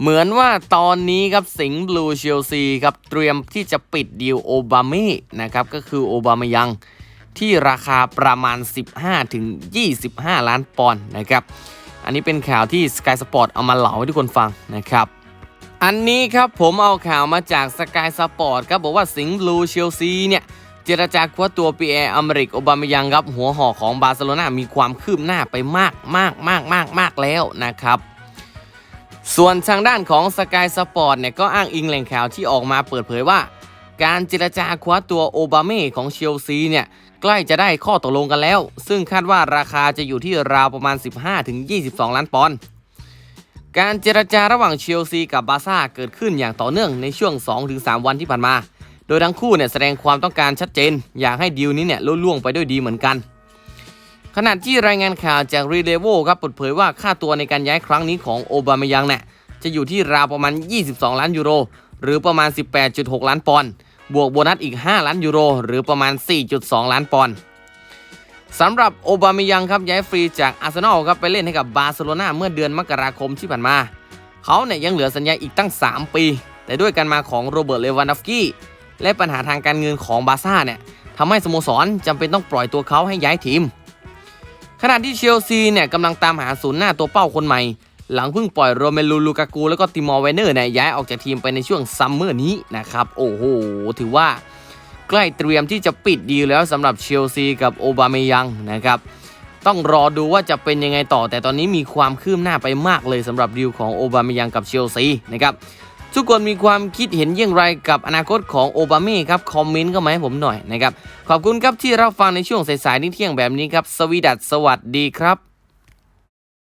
เหมือนว่าตอนนี้ครับสิงห์บลูเชลซีครับเตรียมที่จะปิดดีลโอบาม่นะครับก็คือโอบามายังที่ราคาประมาณ 15ถึง25 ล้านปอนด์นะครับ อันนี้เป็นข่าวที่ Sky Sport เอามาเล่าให้ทุกคนฟังนะครับ อันนี้ครับผมเอาข่าวมาจาก Sky Sport ครับบอกว่าสิงห์บลูเชลซีเนี่ยเจรจาคว้าตัวปีแอร์อเมริกโอบามายังครับหัวหอกของบาร์เซโลนามีความคืบหน้าไปมากมากมากมากมากแล้วนะครับ ส่วนทางด้านของ Sky Sport เนี่ยก็อ้างอิงแหล่งข่าวที่ออกมาเปิดเผยว่า การเจรจาคว้าตัวโอบาเม่ของเชลซีเนี่ยใกล้จะได้ข้อตกลงกันแล้ว ซึ่งคาดว่าราคาจะอยู่ที่ราวประมาณ 15-22 ล้านปอนด์การเจรจาระหว่างเชลซีกับบาซ่าเกิดขึ้นอย่างต่อเนื่องในช่วง 2-3 วันที่ผ่านมา โดยทั้งคู่เนี่ยแสดงความต้องการชัดเจน อยากให้ดีลนี้เนี่ยลุล่วงไปด้วยดีเหมือนกัน ขณะที่รายงานข่าวจากรีเลโวครับเปิดเผยว่าค่าตัวในการย้ายครั้งนี้ของโอบามายังเนี่ยจะอยู่ที่ราวประมาณ 22 ล้านยูโร หรือประมาณ 18.6 ล้านปอนด์บวกโบนัสอีก 5 ล้านยูโร หรือประมาณ 4.2 ล้านปอนด์สำหรับโอบามายังครับย้ายฟรีจากอาร์เซนอลครับไปเล่นให้กับบาร์เซโลนาเมื่อเดือนมกราคมที่ผ่านมา เขาเนี่ยยังเหลือสัญญาอีกตั้ง 3 ปี แต่ด้วยการมาของโรเบิร์ตเลวานดอฟกี้และปัญหาทางการเงินของบาร์ซ่าเนี่ยทำให้สโมสรจำเป็นต้องปล่อยตัวเขาให้ย้ายทีม ขณะที่เชลซีเนี่ยกำลังตามหาศูนย์หน้าตัวเป้าคนใหม่ หลังเพิ่งปล่อยโรเมลูลูกากูแล้วก็ติมอร์ไวเนอร์เนี่ยย้ายออกจากทีมไปในช่วงซัมเมอร์นี้นะครับโอ้โหถือว่าใกล้เตรียมที่จะปิดดีแล้วสำหรับเชลซีกับโอบาเมยังนะครับต้องรอดูว่าจะเป็นยังไงต่อ แต่ตอนนี้มีความคืบหน้าไปมากเลยสำหรับดีลของโอบาเมยังกับเชลซีนะครับ ทุกคนมีความคิดเห็นอย่างไรกับอนาคตของโอบาม่ครับคอมเมนต์เข้ามาให้ผมหน่อยนะครับขอบคุณครับที่รับฟังในช่วงสายๆนี้เที่ยงแบบนี้ครับสวีดัสสวัสดีครับ